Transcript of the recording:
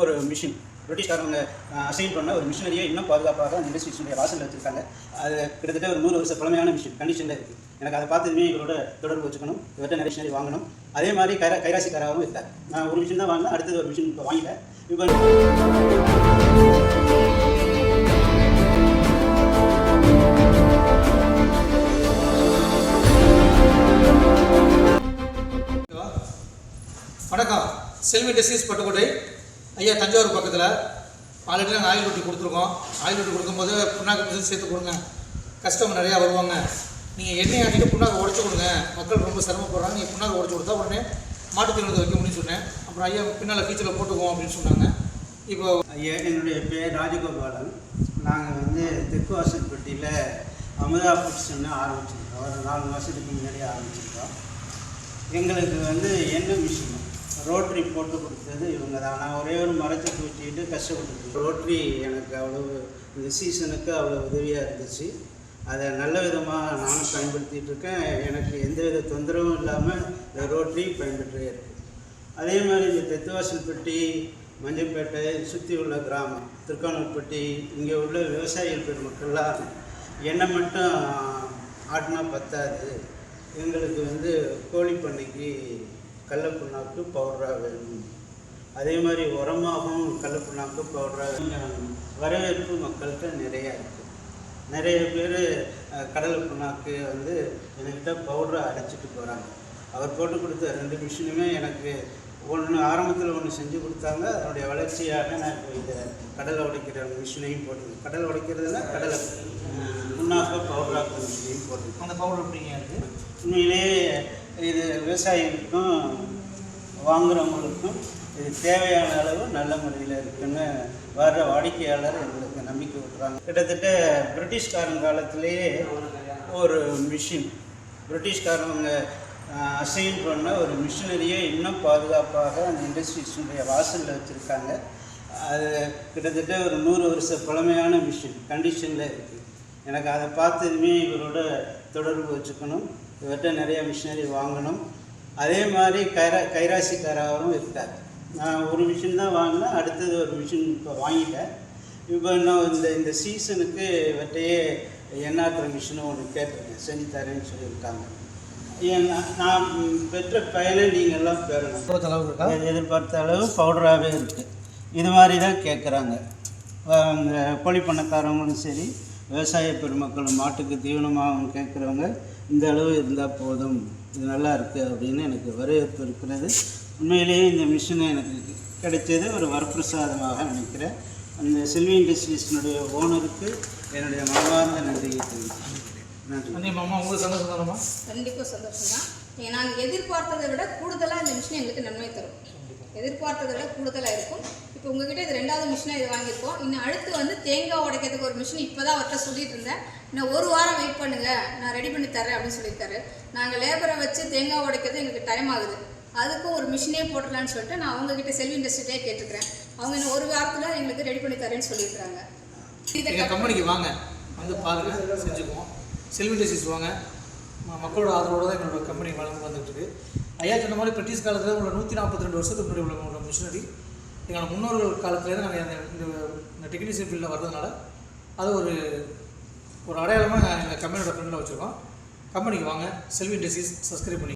ஒரு machine பிரிட்டிஷ்காரங்க assign பண்ண ஒரு மிஷினரியை இன்னும் பாதுகாப்பாக அந்த இண்டஸ்ட்ரீஸுடைய வாசலில் வச்சிருக்காங்க. அது கிட்டத்தட்ட ஒரு நூறு வருஷ பழமையான மிஷின் கண்டிஷனில் இருக்குது எனக்கு அதை பார்த்ததுமே இவரோட தொடர்பு வச்சுக்கணும் இவர்கிட்ட நிறைய மிஷினரி வாங்கணும். அதே மாதிரி கைரா கைராசிக்காராகவும் இல்லை நான் ஒரு மிஷின் தான் வாங்கினேன் அடுத்தது ஒரு மிஷின் இப்போ வாங்கிட்டேன் இப்போ வணக்கம். செல்வி டிசீஸ் பட்டுக்கோட்டை. ஐயா தஞ்சாவூர் பக்கத்தில் ஆல்ரெடி நாங்கள் ஆயில் ரொட்டி கொடுத்துருக்கோம். ஆயில் ரொட்டி கொடுக்கும்போது புண்ணாக்கு மிஷின் சேர்த்து கொடுங்க. கஸ்டமர் நிறையா வருவாங்க. நீங்கள் எண்ணெய் ஆட்டிட்டு புண்ணாக்கு உடச்சி கொடுங்க. மக்கள் ரொம்ப சிரமப்படுறாங்க. நீங்கள் புண்ணாக்கு உடச்சி கொடுத்தா உடனே மாட்டுத் வைக்க முடியும்னு சொன்னேன். அப்புறம் ஐயா பின்னால் ஃபீச்சரில் போட்டுக்குவோம் அப்படின்னு சொன்னாங்க. இப்போ ஐயா என்னுடைய பேர் ராஜகோபாலன். நாங்கள் வந்து தெற்கு வாசல்பட்டியில் அமுதா ஃபுட்ஸ்ன்னு ஆரம்பிச்சிருக்கோம். ஒரு நாலு மாதத்துக்கு முன்னாடி ஆரம்பிச்சிருக்கோம். எங்களுக்கு வந்து எண்ணெய் மிஷின் ரோட்ரி போட்டு கொடுத்தது இவங்க தான். நான் ஒரே ஒரு மரத்தை தூக்கிட்டு கஷ்டப்பட்டு ரோட்ரி எனக்கு அவ்வளோ இந்த சீசனுக்கு அவ்வளோ உதவியாக இருந்துச்சு. அதை நல்ல விதமாக நானும் பயன்படுத்திகிட்டு இருக்கேன். எனக்கு எந்தவித தொந்தரவும் இல்லாமல் இந்த ரோட்ரி பயன்பெற்றே இருக்குது அதே மாதிரி இந்த தெத்துவாசல்பட்டி மஞ்சப்பேட்டை சுற்றி உள்ள கிராமம் திருக்கானூர்பட்டி இங்கே உள்ள விவசாயிகள் பெருமக்கள்லாம் என்னை மட்டும் ஆட்டினா பத்தாது. எங்களுக்கு வந்து கோழி பண்ணைக்கு கடலப்புண்ணாக்கு பவுடராக வேணும் அதே மாதிரி உரமாகவும் கடலப்புண்ணாக்கு பவுடராக கொஞ்சம் வரவேற்பு மக்கள்கிட்ட நிறையா இருக்குது நிறைய பேர் கடலை புண்ணாக்கு வந்து என்கிட்ட பவுடரை அடைச்சிட்டு போகிறாங்க அவர் போட்டு கொடுத்த ரெண்டு மிஷினுமே எனக்கு ஒன்று ஆரம்பத்தில் ஒன்று செஞ்சு கொடுத்தாங்க. அதனுடைய வளர்ச்சியாக நான் இப்போ இந்த கடலை உடைக்கிற மிஷினையும் போட்டு கடலை உடைக்கிறதுனா கடலை புண்ணாக்க பவுடராக்க மிஷினையும் போட்டு அந்த பவுடர் எப்படிங்க இருக்குது உண்மையிலேயே இது விவசாயிகளுக்கும் வாங்குறவங்களுக்கும் இது தேவையான அளவு நல்ல முறையில் இருக்குன்னு வர்ற வாடிக்கையாளர் எங்களுக்கு நம்பிக்கை விட்றாங்க. கிட்டத்தட்ட பிரிட்டிஷ்காரன் காலத்திலேயே ஒரு மிஷின் பிரிட்டிஷ்காரவங்க அசைன் பண்ண ஒரு மிஷினரியை இன்னும் பாதுகாப்பாக அந்த இண்டஸ்ட்ரீஸுடைய வாசலில் வச்சுருக்காங்க. அது கிட்டத்தட்ட ஒரு நூறு வருஷ பழமையான மிஷின் கண்டிஷனில் இருக்குது எனக்கு அதை பார்த்ததுமே இவரோட தொடர்பு வச்சுக்கணும். இவர்கிட்ட நிறைய மிஷினரி வாங்கணும். அதே மாதிரி கைரா கைராசிக்காராகவும் இருக்கார். நான் ஒரு மிஷின் தான் வாங்கினேன் அடுத்தது ஒரு மிஷின் இப்போ வாங்கிட்டேன். இப்போ இன்னும் இந்த இந்த சீசனுக்கு இவர்கிட்டயே எண்ணாட்டுற மிஷினும் ஒன்று கேட்டிருக்கேன். செஞ்சு தரேன்னு சொல்லியிருக்காங்க. ஏன் நான் பெற்ற பயனை நீங்கள் எல்லாம் பெறணும். எதிர்பார்த்த அளவு பவுடராகவே இருக்குது இது மாதிரி தான் கேட்குறாங்க கோழி பண்ணக்காரவங்களும் சரி விவசாய பெருமக்களும் மாட்டுக்கு தீவனமாகவும் கேட்குறவங்க இந்த அளவு இருந்தால் போதும். இது நல்லா இருக்குது அப்படின்னு எனக்கு வரவேற்பு இருக்கிறது. உண்மையிலேயே இந்த மிஷினை எனக்கு கிடைச்சது ஒரு வரப்பிரசாதமாக நினைக்கிறேன். அந்த செல்வி இண்டஸ்ட்ரீஸினுடைய ஓனருக்கு என்னுடைய மனமார்ந்த நன்றியை தெரிவிக்கிறேன் நன்றி. மாமா உங்களுக்கு சந்தோஷம் தானம்மா கண்டிப்பாக சந்தோஷம் தான் நாங்கள் எதிர்பார்த்ததை விட கூடுதலாக இந்த மிஷின் எங்களுக்கு நன்மை தரும். எதிர்பார்த்ததை விட கூடுதலாக இருக்கும். இப்போ உங்ககிட்ட இது ரெண்டாவது மிஷினாக இது வாங்கியிருக்கோம். இன்னும் அடுத்து வந்து தேங்காய் உடைக்கிறதுக்கு ஒரு மிஷின் இப்போ தான் அவர்கிட்ட சொல்லிட்டு இருந்தேன். இன்னும் ஒரு வாரம் வெயிட் பண்ணுங்கள் நான் ரெடி பண்ணி தரேன் அப்படின்னு சொல்லியிருக்காரு. நாங்கள் லேபரை வச்சு தேங்காய் உடைக்கிறது எங்களுக்கு டைம் ஆகுது. அதுக்கும் ஒரு மிஷினே போட்டுடலான்னு சொல்லிட்டு நான் அவங்ககிட்ட செல்வி இண்டஸ்ட்ரியிலே கேட்டுக்கிறேன். அவங்க இன்னும் ஒரு வாரத்தில் எங்களுக்கு ரெடி பண்ணி தரேன்னு சொல்லியிருக்காங்க இதை கம்பெனிக்கு வாங்க. வந்து பாருங்கள் செஞ்சுக்குவோம். செல்வி டெசிஸ் வாங்க. மக்களோட ஆதரவோடு தான் எங்களோட கம்பெனி வளர்ந்து வந்துட்டு இருக்கு. ஐயா சொன்ன மாதிரி பிரிட்டிஷ் காலத்தில் உள்ள நூற்றி நாற்பத்தி ரெண்டு வருஷத்துக்கு முன்னாடி உள்ள உள்ள மிஷினரி எங்களோட முன்னோர்கள் காலத்துலேருந்து நாங்கள் இந்த இந்த- டெக்னீஷியன் ஃபீல்டில் வர்றதுனால அது ஒரு ஒரு அடையாளமாக நாங்கள் எங்கள் கம்பெனியோட ஃப்ரெண்டில் வச்சுருக்கோம். கம்பெனிக்கு வாங்க செல்வி டெசிஸ் சப்ஸ்கிரைப் பண்ணி